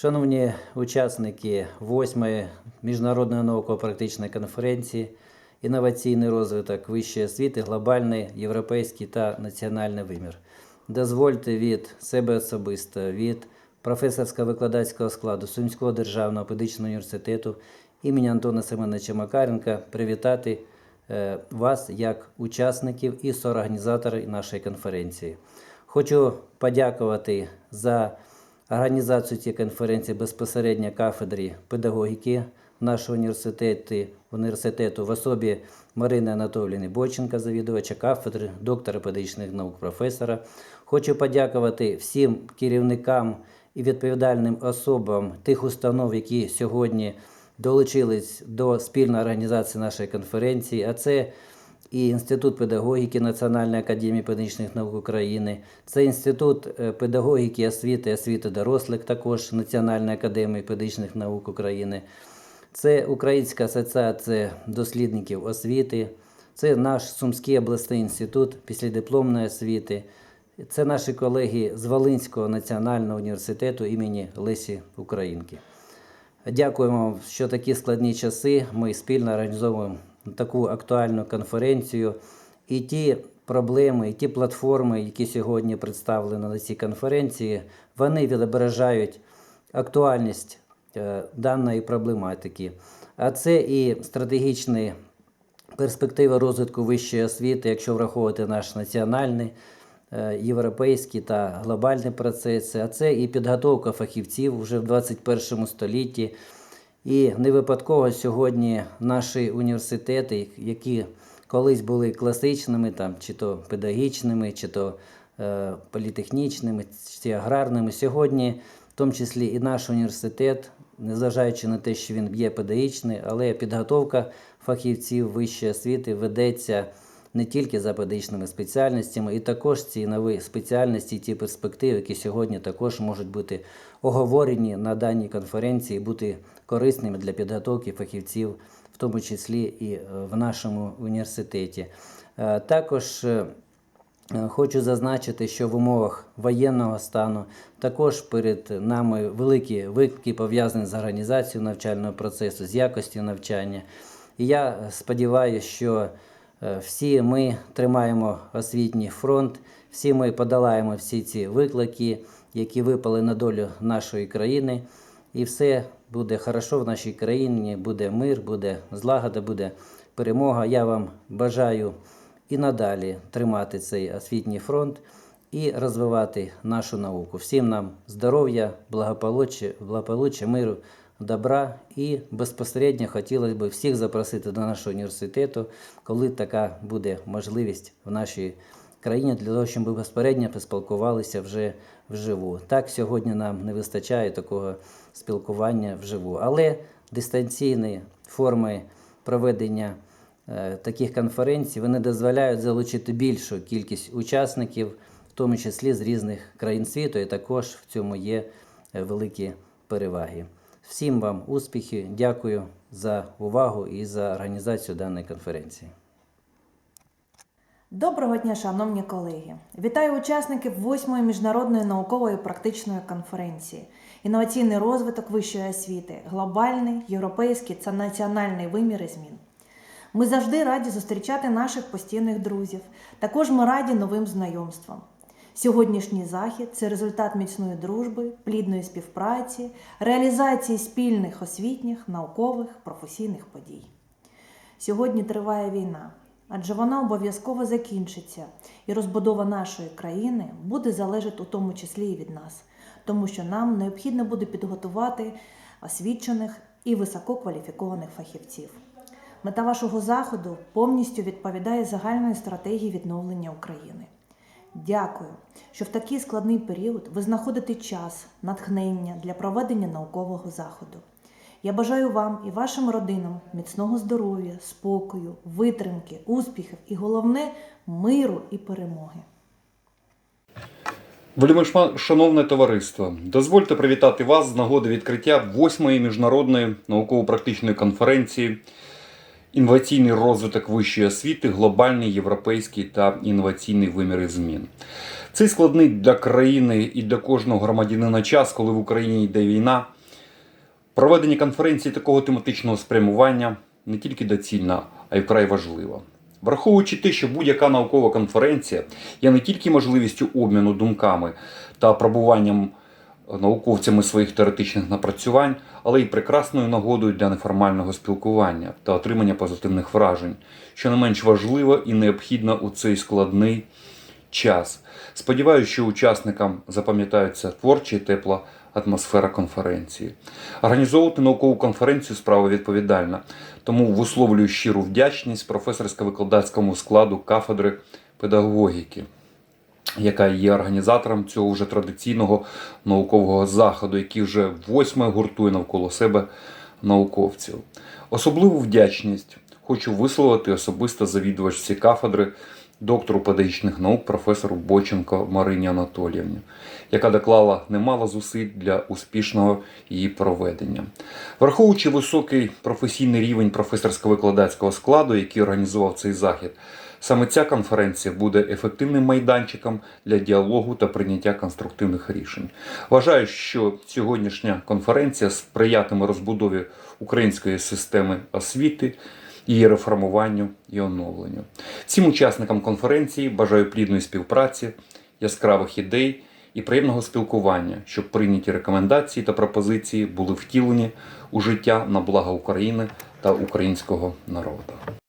Шановні учасники 8-ї міжнародної науково-практичної конференції Інноваційний розвиток вищої освіти, глобальний, європейський та національний вимір. Дозвольте від себе особисто, від професорсько-викладацького складу Сумського державного педагогічного університету імені Антона Семеновича Макаренка привітати е, вас як учасників і соорганізаторів нашої конференції. Хочу подякувати за організацію цієї конференції безпосередньо кафедрі педагогіки нашого університету, університету в особі Марини Анатоліївни Бойченка, завідувача кафедри, доктора педагогічних наук, професора. Хочу подякувати всім керівникам і відповідальним особам тих установ, які сьогодні долучились до спільної організації нашої конференції, а це і Інститут педагогіки Національної академії педагогічних наук України, це Інститут е, педагогіки, освіти, освіти дорослих, також Національної академії педагогічних наук України, це Українська асоціація дослідників освіти, це наш Сумський обласний інститут післядипломної освіти, це наші колеги з Волинського національного університету імені Лесі Українки. Дякуємо, що такі складні часи ми спільно організовуємо таку актуальну конференцію. І ті проблеми, і ті платформи, які сьогодні представлені на цій конференції, вони відображають актуальність е, даної проблематики. А це і стратегічні перспективи розвитку вищої освіти, якщо враховувати наш національний, е, європейські та глобальні процеси, а це і підготовка фахівців вже в 21 столітті. І не випадково сьогодні наші університети, які колись були класичними, там, чи то педагогічними, чи то е, політехнічними, чи аграрними, сьогодні, в тому числі і наш університет, незважаючи на те, що він є педагогічний, але підготовка фахівців вищої освіти ведеться не тільки за педагогічними спеціальностями, і також ці нові спеціальності, ті перспективи, які сьогодні також можуть бути оговорені на даній конференції, бути корисними для підготовки фахівців, в тому числі і е, в нашому університеті. Е, Також е, Хочу зазначити, що в умовах воєнного стану також перед нами великі виклики пов'язані з організацією навчального процесу, з якістю навчання. І я сподіваюся, що всі ми тримаємо освітній фронт, всі ми подолаємо всі ці виклики, які випали на долю нашої країни, і все буде хорошо в нашій країні, буде мир, буде злагода, буде перемога. Я вам бажаю і надалі тримати цей освітній фронт і розвивати нашу науку. Всім нам здоров'я, благополуччя, благополуччя, миру, добра і безпосередньо хотілося б всіх запросити до нашого університету, коли така буде можливість в нашій країні для того, щоб ми безпосередньо поспілкувалися вже вживу. Так сьогодні нам не вистачає такого спілкування вживу, але дистанційні форми проведення е, таких конференцій вони дозволяють залучити більшу кількість учасників, в тому числі з різних країн світу, і також в цьому є е, великі переваги. Всім вам успіхів, дякую за увагу і за організацію даної конференції. Доброго дня, шановні колеги! Вітаю учасників 8-ї міжнародної наукової практичної конференції Інноваційний розвиток вищої освіти, глобальний, європейський та національний виміри змін. Ми завжди раді зустрічати наших постійних друзів. Також ми раді новим знайомствам. Сьогоднішній захід це результат міцної дружби, плідної співпраці, реалізації спільних освітніх, наукових, професійних подій. Сьогодні триває війна, адже вона обов'язково закінчиться, і розбудова нашої країни буде залежати у тому числі і від нас, тому що нам необхідно буде підготувати освічених і висококваліфікованих фахівців. Мета вашого заходу повністю відповідає загальної стратегії відновлення України. Дякую, що в такий складний період ви знаходите час, натхнення для проведення наукового заходу. Я бажаю вам і вашим родинам міцного здоров'я, спокою, витримки, успіхів і головне миру і перемоги. Вельми шановне товариство, дозвольте привітати вас з нагоди відкриття 8-ї міжнародної науково-практичної конференції Інноваційний розвиток вищої освіти, глобальний, європейський та інноваційний виміри змін. Цей складний для країни і для кожного громадянина час, коли в Україні йде війна. Проведення конференції такого тематичного спрямування не тільки доцільно, а й вкрай важливо. Враховуючи те, що будь-яка наукова конференція є не тільки можливістю обміну думками та пробуванням науковцями своїх теоретичних напрацювань, але й прекрасною нагодою для неформального спілкування та отримання позитивних вражень, що не менш важливо і необхідно у цей складний час. Сподіваюся, що учасникам запам'ятаються творча і тепла атмосфера конференції. Організовувати наукову конференцію справа відповідальна, тому висловлюю щиру вдячність професорсько-викладацькому складу кафедри педагогіки яка є організатором цього вже традиційного наукового заходу, який вже восьме гуртує навколо себе науковців. Особливу вдячність хочу висловити особисто завідувачці кафедри, доктору педагогічних наук, професору Боченко Марині Анатоліївні, яка доклала немало зусиль для успішного її проведення. Враховуючи високий професійний рівень професорсько-викладацького складу, який організував цей захід, Саме ця конференція буде ефективним майданчиком для діалогу та прийняття конструктивних рішень. Вважаю, що сьогоднішня конференція сприятиме розбудові української системи освіти, її реформуванню і оновленню. Всім учасникам конференції бажаю плідної співпраці, яскравих ідей і приємного спілкування, щоб прийняті рекомендації та пропозиції були втілені у життя на благо України та українського народу.